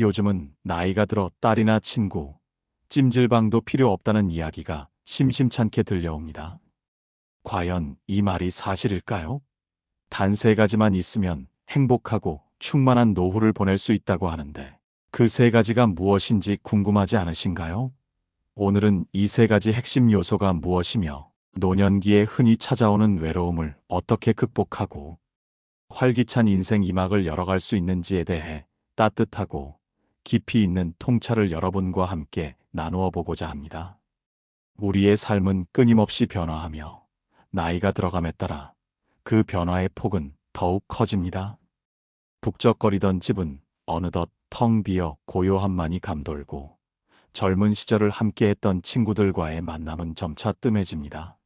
요즘은 나이가 들어 딸이나 친구, 찜질방도 필요 없다는 이야기가 심심찮게 들려옵니다. 과연 이 말이 사실일까요? 단 세 가지만 있으면 행복하고 충만한 노후를 보낼 수 있다고 하는데 그 세 가지가 무엇인지 궁금하지 않으신가요? 오늘은 이 세 가지 핵심 요소가 무엇이며 노년기에 흔히 찾아오는 외로움을 어떻게 극복하고 활기찬 인생 이막을 열어갈 수 있는지에 대해 따뜻하고 깊이 있는 통찰을 여러분과 함께 나누어 보고자 합니다. 우리의 삶은 끊임없이 변화하며 나이가 들어감에 따라 그 변화의 폭은 더욱 커집니다. 북적거리던 집은 어느덧 텅 비어 고요함만이 감돌고 젊은 시절을 함께했던 친구들과의 만남은 점차 뜸해집니다.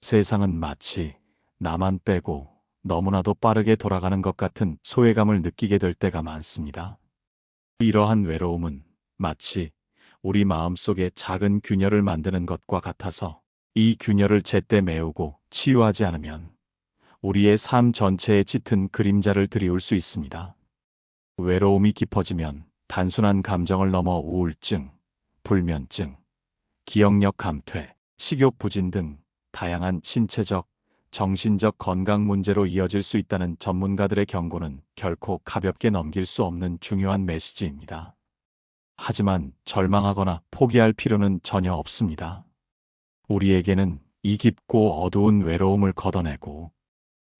세상은 마치 나만 빼고 너무나도 빠르게 돌아가는 것 같은 소외감을 느끼게 될 때가 많습니다. 이러한 외로움은 마치 우리 마음속에 작은 균열을 만드는 것과 같아서 이 균열을 제때 메우고 치유하지 않으면 우리의 삶 전체에 짙은 그림자를 들이울 수 있습니다. 외로움이 깊어지면 단순한 감정을 넘어 우울증, 불면증, 기억력 감퇴, 식욕 부진 등 다양한 신체적, 정신적 건강 문제로 이어질 수 있다는 전문가들의 경고는 결코 가볍게 넘길 수 없는 중요한 메시지입니다. 하지만 절망하거나 포기할 필요는 전혀 없습니다. 우리에게는 이 깊고 어두운 외로움을 걷어내고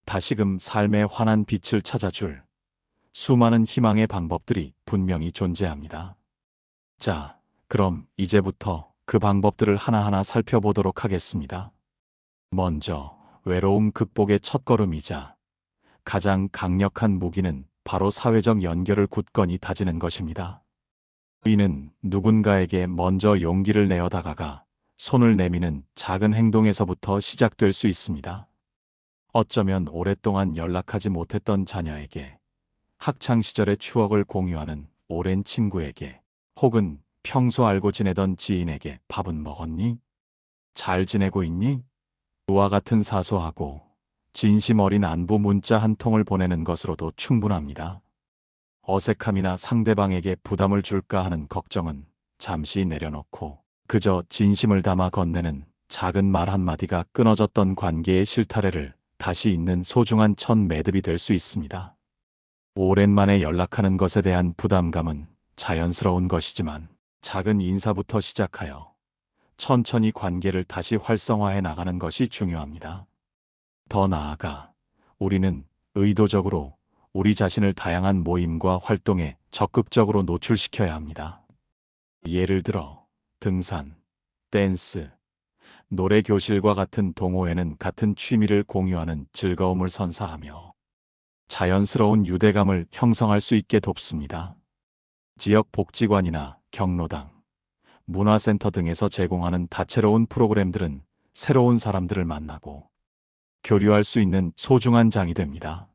다시금 삶의 환한 빛을 찾아줄 수많은 희망의 방법들이 분명히 존재합니다. 자, 그럼 이제부터 그 방법들을 하나하나 살펴보도록 하겠습니다. 먼저, 외로움 극복의 첫걸음이자 가장 강력한 무기는 바로 사회적 연결을 굳건히 다지는 것입니다. 이는 누군가에게 먼저 용기를 내어 다가가 손을 내미는 작은 행동에서부터 시작될 수 있습니다. 어쩌면 오랫동안 연락하지 못했던 자녀에게 학창 시절의 추억을 공유하는 오랜 친구에게 혹은 평소 알고 지내던 지인에게 밥은 먹었니? 잘 지내고 있니? 와 같은 사소하고 진심 어린 안부 문자 한 통을 보내는 것으로도 충분합니다. 어색함이나 상대방에게 부담을 줄까 하는 걱정은 잠시 내려놓고 그저 진심을 담아 건네는 작은 말 한마디가 끊어졌던 관계의 실타래를 다시 잇는 소중한 첫 매듭이 될 수 있습니다. 오랜만에 연락하는 것에 대한 부담감은 자연스러운 것이지만 작은 인사부터 시작하여 천천히 관계를 다시 활성화해 나가는 것이 중요합니다. 더 나아가 우리는 의도적으로 우리 자신을 다양한 모임과 활동에 적극적으로 노출시켜야 합니다. 예를 들어 등산, 댄스, 노래 교실과 같은 동호회는 같은 취미를 공유하는 즐거움을 선사하며 자연스러운 유대감을 형성할 수 있게 돕습니다. 지역 복지관이나 경로당, 문화센터 등에서 제공하는 다채로운 프로그램들은 새로운 사람들을 만나고 교류할 수 있는 소중한 장이 됩니다.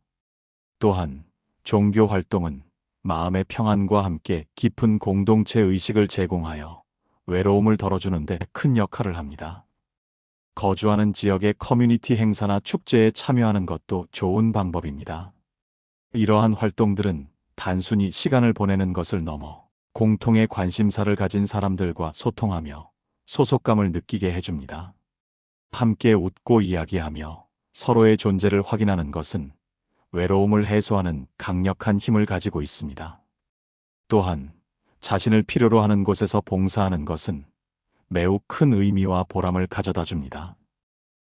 또한 종교 활동은 마음의 평안과 함께 깊은 공동체 의식을 제공하여 외로움을 덜어주는데 큰 역할을 합니다. 거주하는 지역의 커뮤니티 행사나 축제에 참여하는 것도 좋은 방법입니다. 이러한 활동들은 단순히 시간을 보내는 것을 넘어 공통의 관심사를 가진 사람들과 소통하며 소속감을 느끼게 해줍니다. 함께 웃고 이야기하며 서로의 존재를 확인하는 것은 외로움을 해소하는 강력한 힘을 가지고 있습니다. 또한 자신을 필요로 하는 곳에서 봉사하는 것은 매우 큰 의미와 보람을 가져다 줍니다.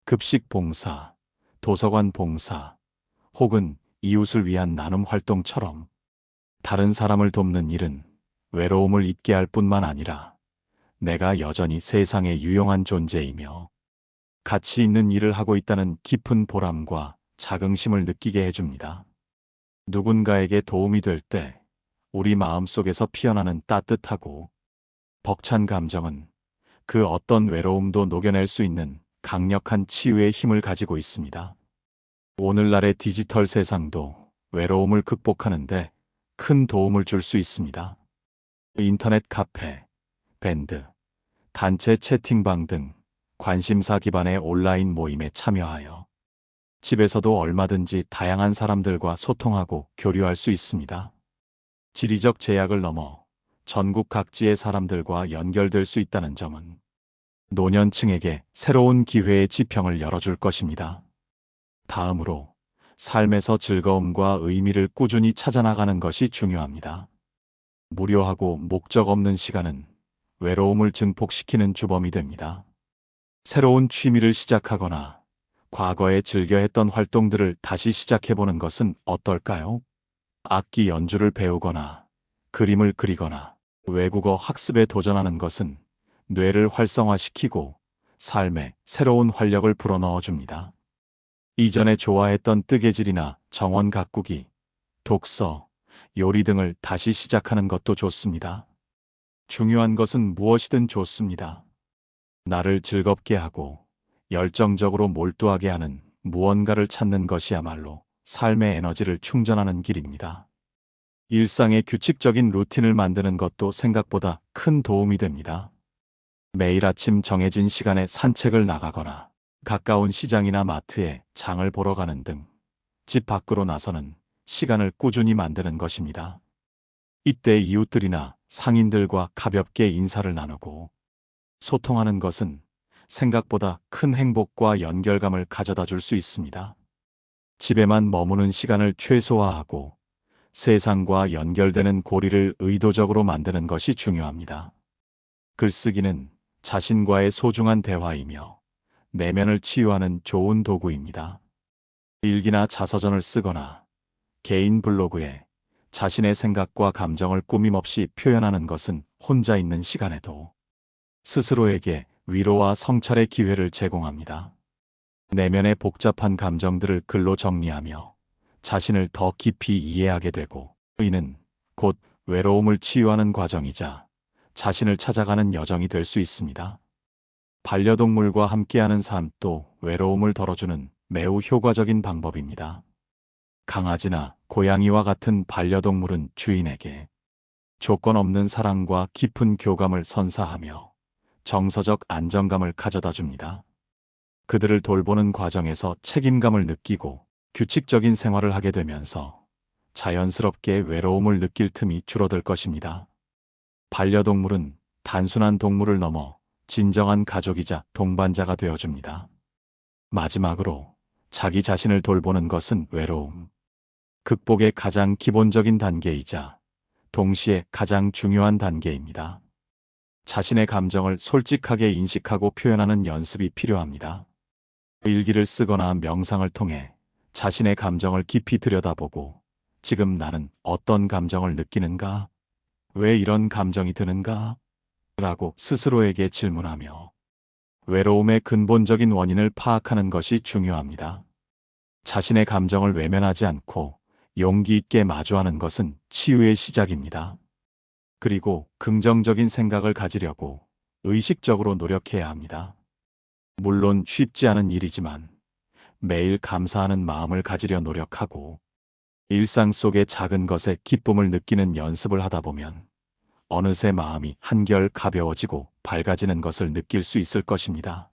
급식 봉사, 도서관 봉사, 혹은 이웃을 위한 나눔 활동처럼 다른 사람을 돕는 일은 외로움을 잊게 할 뿐만 아니라 내가 여전히 세상에 유용한 존재이며 가치 있는 일을 하고 있다는 깊은 보람과 자긍심을 느끼게 해줍니다. 누군가에게 도움이 될 때 우리 마음속에서 피어나는 따뜻하고 벅찬 감정은 그 어떤 외로움도 녹여낼 수 있는 강력한 치유의 힘을 가지고 있습니다. 오늘날의 디지털 세상도 외로움을 극복하는데 큰 도움을 줄 수 있습니다. 인터넷 카페, 밴드, 단체 채팅방 등 관심사 기반의 온라인 모임에 참여하여 집에서도 얼마든지 다양한 사람들과 소통하고 교류할 수 있습니다. 지리적 제약을 넘어 전국 각지의 사람들과 연결될 수 있다는 점은 노년층에게 새로운 기회의 지평을 열어줄 것입니다. 다음으로 삶에서 즐거움과 의미를 꾸준히 찾아나가는 것이 중요합니다. 무료하고 목적 없는 시간은 외로움을 증폭시키는 주범이 됩니다. 새로운 취미를 시작하거나 과거에 즐겨 했던 활동들을 다시 시작해보는 것은 어떨까요? 악기 연주를 배우거나 그림을 그리거나 외국어 학습에 도전하는 것은 뇌를 활성화시키고 삶에 새로운 활력을 불어넣어 줍니다. 이전에 좋아했던 뜨개질이나 정원 가꾸기, 독서, 요리 등을 다시 시작하는 것도 좋습니다. 중요한 것은 무엇이든 좋습니다. 나를 즐겁게 하고 열정적으로 몰두하게 하는 무언가를 찾는 것이야말로 삶의 에너지를 충전하는 길입니다. 일상의 규칙적인 루틴을 만드는 것도 생각보다 큰 도움이 됩니다. 매일 아침 정해진 시간에 산책을 나가거나 가까운 시장이나 마트에 장을 보러 가는 등 집 밖으로 나서는 시간을 꾸준히 만드는 것입니다. 이때 이웃들이나 상인들과 가볍게 인사를 나누고 소통하는 것은 생각보다 큰 행복과 연결감을 가져다 줄 수 있습니다. 집에만 머무는 시간을 최소화하고 세상과 연결되는 고리를 의도적으로 만드는 것이 중요합니다. 글쓰기는 자신과의 소중한 대화이며 내면을 치유하는 좋은 도구입니다. 일기나 자서전을 쓰거나 개인 블로그에 자신의 생각과 감정을 꾸밈없이 표현하는 것은 혼자 있는 시간에도 스스로에게 위로와 성찰의 기회를 제공합니다. 내면의 복잡한 감정들을 글로 정리하며 자신을 더 깊이 이해하게 되고 이는 곧 외로움을 치유하는 과정이자 자신을 찾아가는 여정이 될 수 있습니다. 반려동물과 함께하는 삶도 외로움을 덜어주는 매우 효과적인 방법입니다. 강아지나 고양이와 같은 반려동물은 주인에게 조건 없는 사랑과 깊은 교감을 선사하며 정서적 안정감을 가져다 줍니다. 그들을 돌보는 과정에서 책임감을 느끼고 규칙적인 생활을 하게 되면서 자연스럽게 외로움을 느낄 틈이 줄어들 것입니다. 반려동물은 단순한 동물을 넘어 진정한 가족이자 동반자가 되어줍니다. 마지막으로 자기 자신을 돌보는 것은 외로움. 극복의 가장 기본적인 단계이자 동시에 가장 중요한 단계입니다. 자신의 감정을 솔직하게 인식하고 표현하는 연습이 필요합니다. 일기를 쓰거나 명상을 통해 자신의 감정을 깊이 들여다보고 지금 나는 어떤 감정을 느끼는가? 왜 이런 감정이 드는가? 라고 스스로에게 질문하며 외로움의 근본적인 원인을 파악하는 것이 중요합니다. 자신의 감정을 외면하지 않고 용기 있게 마주하는 것은 치유의 시작입니다. 그리고 긍정적인 생각을 가지려고 의식적으로 노력해야 합니다. 물론 쉽지 않은 일이지만 매일 감사하는 마음을 가지려 노력하고 일상 속의 작은 것에 기쁨을 느끼는 연습을 하다 보면 어느새 마음이 한결 가벼워지고 밝아지는 것을 느낄 수 있을 것입니다.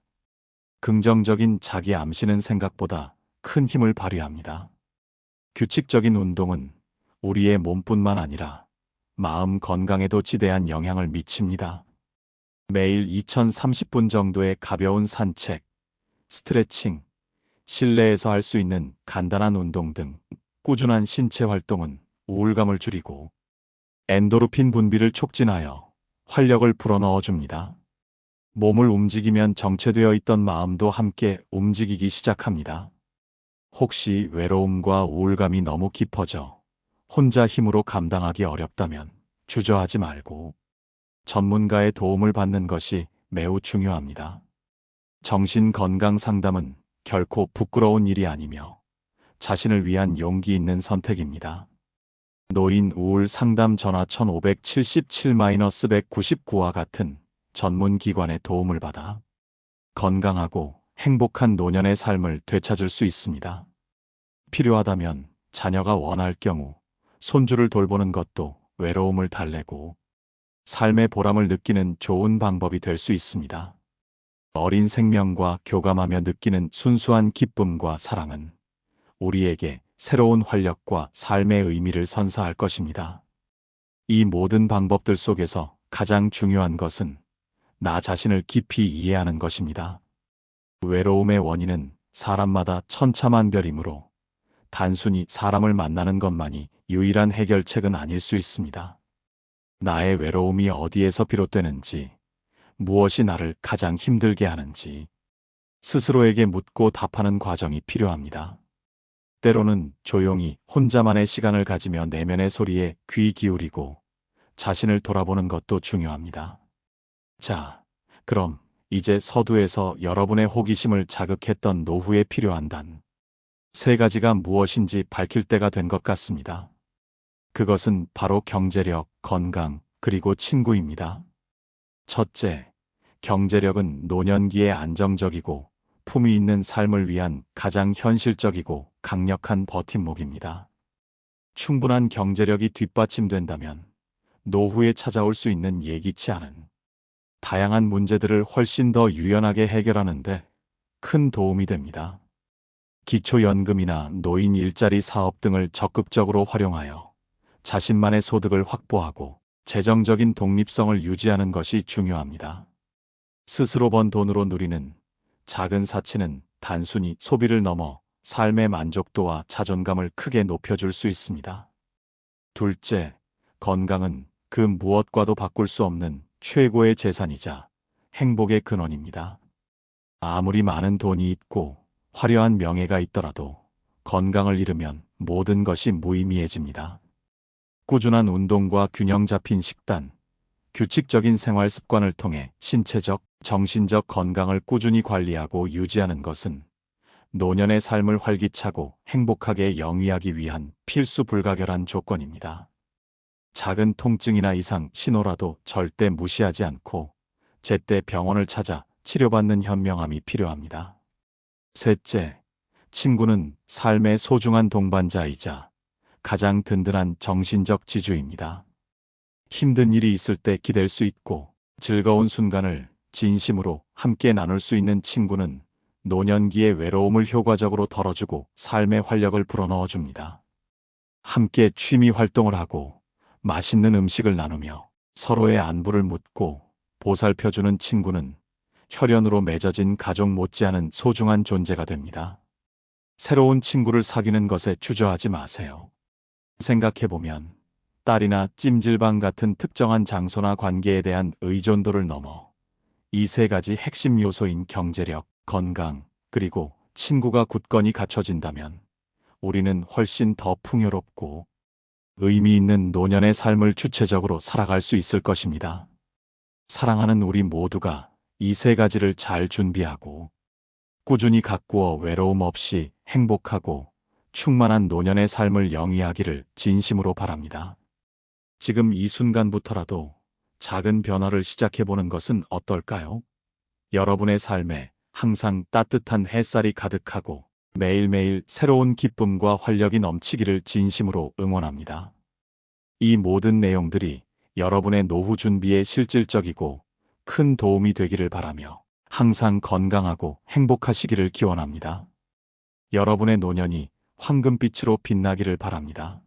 긍정적인 자기 암시는 생각보다 큰 힘을 발휘합니다. 규칙적인 운동은 우리의 몸뿐만 아니라 마음 건강에도 지대한 영향을 미칩니다. 매일 2030분 정도의 가벼운 산책, 스트레칭, 실내에서 할 수 있는 간단한 운동 등 꾸준한 신체 활동은 우울감을 줄이고 엔도르핀 분비를 촉진하여 활력을 불어넣어 줍니다. 몸을 움직이면 정체되어 있던 마음도 함께 움직이기 시작합니다. 혹시 외로움과 우울감이 너무 깊어져 혼자 힘으로 감당하기 어렵다면 주저하지 말고 전문가의 도움을 받는 것이 매우 중요합니다. 정신 건강 상담은 결코 부끄러운 일이 아니며 자신을 위한 용기 있는 선택입니다. 노인 우울 상담 전화 1577-199와 같은 전문 기관의 도움을 받아 건강하고 행복한 노년의 삶을 되찾을 수 있습니다. 필요하다면 자녀가 원할 경우 손주를 돌보는 것도 외로움을 달래고 삶의 보람을 느끼는 좋은 방법이 될 수 있습니다. 어린 생명과 교감하며 느끼는 순수한 기쁨과 사랑은 우리에게 새로운 활력과 삶의 의미를 선사할 것입니다. 이 모든 방법들 속에서 가장 중요한 것은 나 자신을 깊이 이해하는 것입니다. 외로움의 원인은 사람마다 천차만별이므로 단순히 사람을 만나는 것만이 유일한 해결책은 아닐 수 있습니다. 나의 외로움이 어디에서 비롯되는지, 무엇이 나를 가장 힘들게 하는지, 스스로에게 묻고 답하는 과정이 필요합니다. 때로는 조용히 혼자만의 시간을 가지며 내면의 소리에 귀 기울이고 자신을 돌아보는 것도 중요합니다. 자, 그럼 이제 서두에서 여러분의 호기심을 자극했던 노후에 필요한 단. 세 가지가 무엇인지 밝힐 때가 된 것 같습니다. 그것은 바로 경제력, 건강, 그리고 친구입니다. 첫째, 경제력은 노년기에 안정적이고 품위 있는 삶을 위한 가장 현실적이고 강력한 버팀목입니다. 충분한 경제력이 뒷받침된다면 노후에 찾아올 수 있는 예기치 않은 다양한 문제들을 훨씬 더 유연하게 해결하는데 큰 도움이 됩니다. 기초연금이나 노인 일자리 사업 등을 적극적으로 활용하여 자신만의 소득을 확보하고 재정적인 독립성을 유지하는 것이 중요합니다. 스스로 번 돈으로 누리는 작은 사치는 단순히 소비를 넘어 삶의 만족도와 자존감을 크게 높여줄 수 있습니다. 둘째, 건강은 그 무엇과도 바꿀 수 없는 최고의 재산이자 행복의 근원입니다. 아무리 많은 돈이 있고 화려한 명예가 있더라도 건강을 잃으면 모든 것이 무의미해집니다. 꾸준한 운동과 균형 잡힌 식단, 규칙적인 생활 습관을 통해 신체적, 정신적 건강을 꾸준히 관리하고 유지하는 것은 노년의 삶을 활기차고 행복하게 영위하기 위한 필수 불가결한 조건입니다. 작은 통증이나 이상 신호라도 절대 무시하지 않고 제때 병원을 찾아 치료받는 현명함이 필요합니다. 셋째, 친구는 삶의 소중한 동반자이자 가장 든든한 정신적 지주입니다. 힘든 일이 있을 때 기댈 수 있고 즐거운 순간을 진심으로 함께 나눌 수 있는 친구는 노년기의 외로움을 효과적으로 덜어주고 삶의 활력을 불어넣어 줍니다. 함께 취미 활동을 하고 맛있는 음식을 나누며 서로의 안부를 묻고 보살펴주는 친구는 혈연으로 맺어진 가족 못지않은 소중한 존재가 됩니다. 새로운 친구를 사귀는 것에 주저하지 마세요. 생각해보면 딸이나 찜질방 같은 특정한 장소나 관계에 대한 의존도를 넘어 이 세 가지 핵심 요소인 경제력, 건강, 그리고 친구가 굳건히 갖춰진다면 우리는 훨씬 더 풍요롭고 의미 있는 노년의 삶을 주체적으로 살아갈 수 있을 것입니다. 사랑하는 우리 모두가 이 세 가지를 잘 준비하고 꾸준히 가꾸어 외로움 없이 행복하고 충만한 노년의 삶을 영위하기를 진심으로 바랍니다. 지금 이 순간부터라도 작은 변화를 시작해보는 것은 어떨까요? 여러분의 삶에 항상 따뜻한 햇살이 가득하고 매일매일 새로운 기쁨과 활력이 넘치기를 진심으로 응원합니다. 이 모든 내용들이 여러분의 노후 준비에 실질적이고 큰 도움이 되기를 바라며 항상 건강하고 행복하시기를 기원합니다. 여러분의 노년이 황금빛으로 빛나기를 바랍니다.